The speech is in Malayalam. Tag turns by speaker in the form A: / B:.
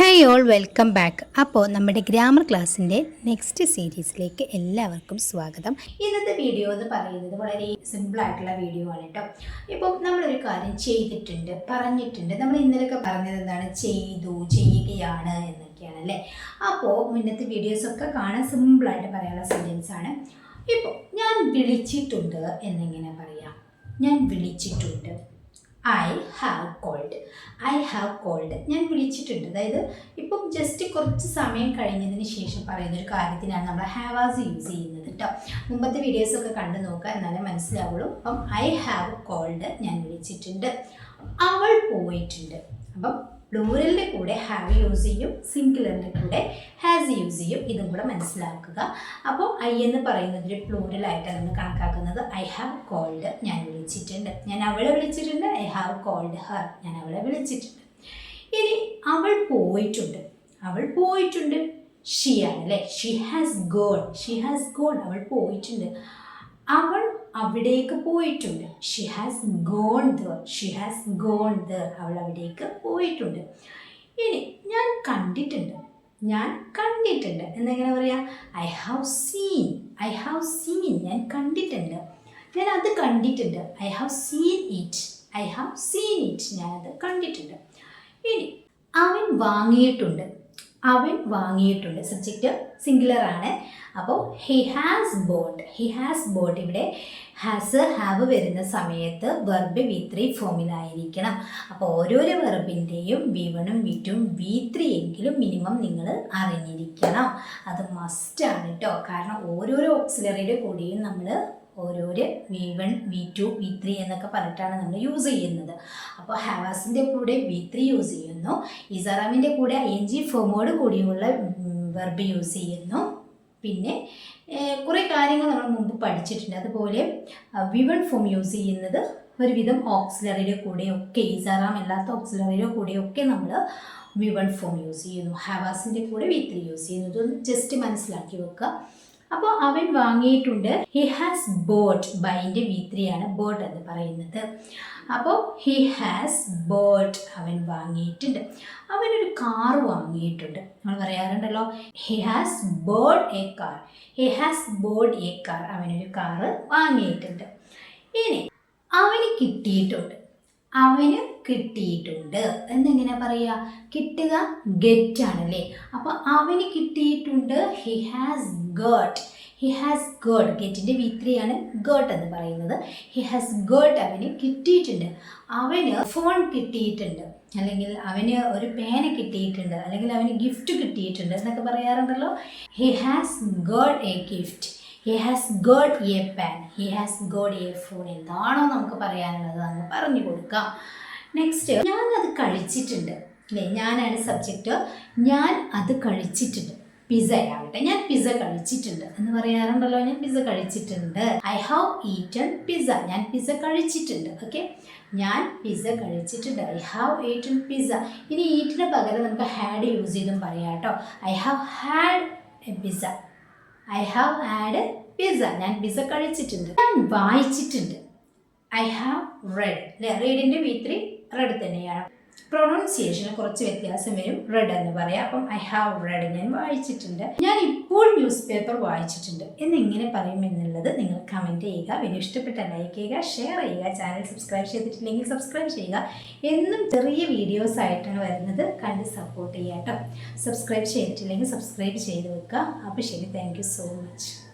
A: ഹായ് ഓൾ വെൽക്കം ബാക്ക് അപ്പോൾ നമ്മുടെ ഗ്രാമർ ക്ലാസ്സിന്റെ നെക്സ്റ്റ് സീരീസിലേക്ക് എല്ലാവർക്കും സ്വാഗതം.
B: ഇന്നത്തെ വീഡിയോ എന്ന് പറയുന്നത് വളരെ സിമ്പിളായിട്ടുള്ള വീഡിയോ ആണ് കേട്ടോ ഇപ്പം നമ്മളൊരു കാര്യം ചെയ്തിട്ടുണ്ട് പറഞ്ഞിട്ടുണ്ട്. നമ്മൾ ഇന്നലൊക്കെ പറഞ്ഞത് എന്താണ്? ചെയ്തു ചെയ്യുകയാണ് എന്നൊക്കെയാണ് അല്ലേ? അപ്പോൾ മുന്നത്തെ വീഡിയോസൊക്കെ കാണാൻ സിമ്പിളായിട്ട് പറയാനുള്ള സെന്റൻസ് ആണ്. ഇപ്പോൾ ഞാൻ വിളിച്ചിട്ടുണ്ട് എന്നിങ്ങനെ പറയാം? ഞാൻ വിളിച്ചിട്ടുണ്ട്. I have called I have called ഞാൻ വിളിച്ചിട്ടുണ്ട്. അതായത് ഇപ്പം ജസ്റ്റ് കുറച്ച് സമയം കഴിഞ്ഞതിന് ശേഷം പറയുന്ന ഒരു കാര്യത്തിനാണ് നമ്മൾ ഹാവാസ് യൂസ് ചെയ്യുന്നത് കേട്ടോ മുമ്പത്തെ വീഡിയോസൊക്കെ കണ്ടു നോക്കുക എന്നാലേ മനസ്സിലാവുള്ളൂ. അപ്പം ഐ ഹാവ് കോൾഡ് ഞാൻ വിളിച്ചിട്ടുണ്ട്. അവൾ പോയിട്ടുണ്ട്. അപ്പം പ്ലൂറലിന്റെ കൂടെ ഹാവ് യൂസ് ചെയ്യും സിംഗുലറിന്റെ കൂടെ ഹാസ് യൂസ് ചെയ്യും. ഇതും കൂടെ മനസ്സിലാക്കുക. അപ്പോൾ ഐ എന്ന് പറയുന്നതിൽ പ്ലൂറലായിട്ടാണ് നമ്മൾ കണക്കാക്കുന്നത്. ഐ ഹാവ് കോൾഡ് ഞാൻ വിളിച്ചിട്ടുണ്ട്. ഞാൻ അവളെ വിളിച്ചിട്ടുണ്ട് ഐ ഹാവ് കോൾഡ് ഹർ ഞാൻ അവളെ വിളിച്ചിട്ടുണ്ട്. ഇനി അവൾ പോയിട്ടുണ്ട്. അവൾ പോയിട്ടുണ്ട്. ഷീ ആണ് അല്ലേ? She has gone she has gone അവൾ പോയിട്ടുണ്ട്. അവൾ അവിടേക്ക് പോയിട്ടുണ്ട്. She has gone there she has gone there അവൾ അവിടേക്ക് പോയിട്ടുണ്ട്. ഇനി ഞാൻ കണ്ടിട്ടുണ്ട്. ഞാൻ കണ്ടിട്ടുണ്ട്. എന്നെങ്ങനെ പറയാം? I have seen I have seen ഞാൻ കണ്ടിട്ടുണ്ട്. ഞാൻ അത് കണ്ടിട്ടുണ്ട്. I have seen it I have seen it ഞാനത് കണ്ടിട്ടുണ്ട്. ഇനി അവൻ വാങ്ങിയിട്ടുണ്ട്. അവൻ വാങ്ങിയിട്ടുണ്ട്. സബ്ജക്റ്റ് സിംഗുലർ ആണ്. അപ്പോൾ he has bought he has bought ഇവിടെ ഹാസ് ഹാവ് വരുന്ന സമയത്ത് വെർബ് വി ത്രീ ഫോമിലായിരിക്കണം അപ്പോൾ ഓരോരോ വെർബിന്റെയും വി വണും വി ടും വി ത്രീ എങ്കിലും മിനിമം നിങ്ങൾ അറിഞ്ഞിരിക്കണം. അത് മസ്റ്റാണ് കേട്ടോ കാരണം ഓരോരോ ഓക്സിലറിയുടെ കൂടെയും നമ്മൾ ഓരോരോ V one V two V three എന്നൊക്കെ പറഞ്ഞിട്ടാണ് നമ്മൾ യൂസ് ചെയ്യുന്നത്. അപ്പോൾ ഹാവാസിന്റെ കൂടെ വി ത്രീ യൂസ് ചെയ്യുന്നു. ഇസറാമിന്റെ കൂടെ എൻ ജി ഫോമോട് കൂടിയുള്ള വെർബ് യൂസ് ചെയ്യുന്നു. പിന്നെ കുറേ കാര്യങ്ങൾ നമ്മൾ മുമ്പ് പഠിച്ചിട്ടുണ്ട്. അതുപോലെ വി വൺ ഫോം യൂസ് ചെയ്യുന്നത് ഒരുവിധം ഓക്സിലറിയുടെ കൂടെയൊക്കെ ഇസറാം അല്ലാത്ത ഓക്സിലറിയുടെ കൂടെയൊക്കെ നമ്മൾ വി വൺ ഫോം യൂസ് ചെയ്യുന്നു. ഹാവാസിന്റെ കൂടെ വി ത്രീ യൂസ് ചെയ്യുന്നു. ഇതൊന്ന് ജസ്റ്റ് മനസ്സിലാക്കി വെക്കുക. അപ്പോൾ അവൻ വാങ്ങിയിട്ടുണ്ട്. ഹി ഹാസ് ബോട്ട് ബൈന്റെ വി ത്രീ ആണ് ബോട്ട് എന്ന് പറയുന്നത്. അപ്പോൾ ഹി ഹാസ് ബോട്ട് അവൻ വാങ്ങിയിട്ടുണ്ട്. അവനൊരു കാർ വാങ്ങിയിട്ടുണ്ട്. നമ്മൾ പറയാറുണ്ടല്ലോ he has bought a car he has bought a car അവനൊരു കാറ് വാങ്ങിയിട്ടുണ്ട്. ഇനി അവന് കിട്ടിയിട്ടുണ്ട്. അവന് കിട്ടിയിട്ടുണ്ട്. എന്നെങ്ങനെ പറയുക കിട്ടുക ഗെറ്റ് ആണല്ലേ അപ്പോൾ അവന് കിട്ടിയിട്ടുണ്ട് he has got he has got ഗെറ്റിന്റെ V three ആണ് ഗേട്ട് എന്ന് പറയുന്നത്. ഹി ഹാസ് ഗേട്ട് അവന് കിട്ടിയിട്ടുണ്ട്. അവന് ഫോൺ കിട്ടിയിട്ടുണ്ട്. അല്ലെങ്കിൽ അവന് ഒരു പേന കിട്ടിയിട്ടുണ്ട്. അല്ലെങ്കിൽ അവന് ഗിഫ്റ്റ് കിട്ടിയിട്ടുണ്ട് എന്നൊക്കെ പറയാറുണ്ടല്ലോ. He has got a gift he has got a pen he has got a phone എന്താണോ നമുക്ക് പറയാനുള്ളത് അങ്ങ് പറഞ്ഞു കൊടുക്കാം. നെക്സ്റ്റ് ഞാൻ അത് കഴിച്ചിട്ടുണ്ട്. അല്ലേ ഞാനാണ് സബ്ജക്റ്റ് ഞാൻ അത് കഴിച്ചിട്ടുണ്ട്. പിസ്സ ആവട്ടെ. ഞാൻ പിസ്സ കഴിച്ചിട്ടുണ്ട്. എന്ന് പറയാറുണ്ടല്ലോ ഞാൻ പിസ്സ കഴിച്ചിട്ടുണ്ട്. ഐ ഹാവ് ഈറ്റൺ പിസ്സ ഞാൻ പിസ്സ കഴിച്ചിട്ടുണ്ട്. ഓക്കെ ഞാൻ പിസ്സ കഴിച്ചിട്ടുണ്ട്. ഐ ഹാവ് ഈറ്റൺ പിസ്സ ഇനി ഈറ്റിന് പകരം നമുക്ക് ഹാഡ് യൂസ് ചെയ്തും പറയാം കേട്ടോ. I have had a pizza I have had pizza ഞാൻ പിസ കഴിച്ചിട്ടുണ്ട്. ഞാൻ വായിച്ചിട്ടുണ്ട്. ഐ ഹാവ് റെഡ് അല്ലെ റീഡിന്റെ വി ത്രീ റെഡ് തന്നെയാണ്. പ്രൊണൗൺസിയേഷന് കുറച്ച് വ്യത്യാസം വരും. റെഡ് എന്ന് പറയാം. അപ്പം ഐ ഹാവ് റെഡ് ഞാൻ വായിച്ചിട്ടുണ്ട്. ഞാൻ ഇപ്പോൾ ന്യൂസ് പേപ്പർ വായിച്ചിട്ടുണ്ട്. എന്നിങ്ങനെ പറയും എന്നുള്ളത് നിങ്ങൾ കമന്റ് ചെയ്യുക. വീഡിയോ ഇഷ്ടപ്പെട്ട ലൈക്ക് ചെയ്യുക ഷെയർ ചെയ്യുക ചാനൽ സബ്സ്ക്രൈബ് ചെയ്തിട്ടില്ലെങ്കിൽ സബ്സ്ക്രൈബ് ചെയ്യുക. എന്നും ചെറിയ വീഡിയോസ് ആയിട്ടാണ് വരുന്നത്. കണ്ട് സപ്പോർട്ട് ചെയ്യാട്ടോ. കേട്ടോ സബ്സ്ക്രൈബ് ചെയ്തിട്ടില്ലെങ്കിൽ സബ്സ്ക്രൈബ് ചെയ്ത് വെക്കുക. അപ്പോൾ ശരി. Thank so much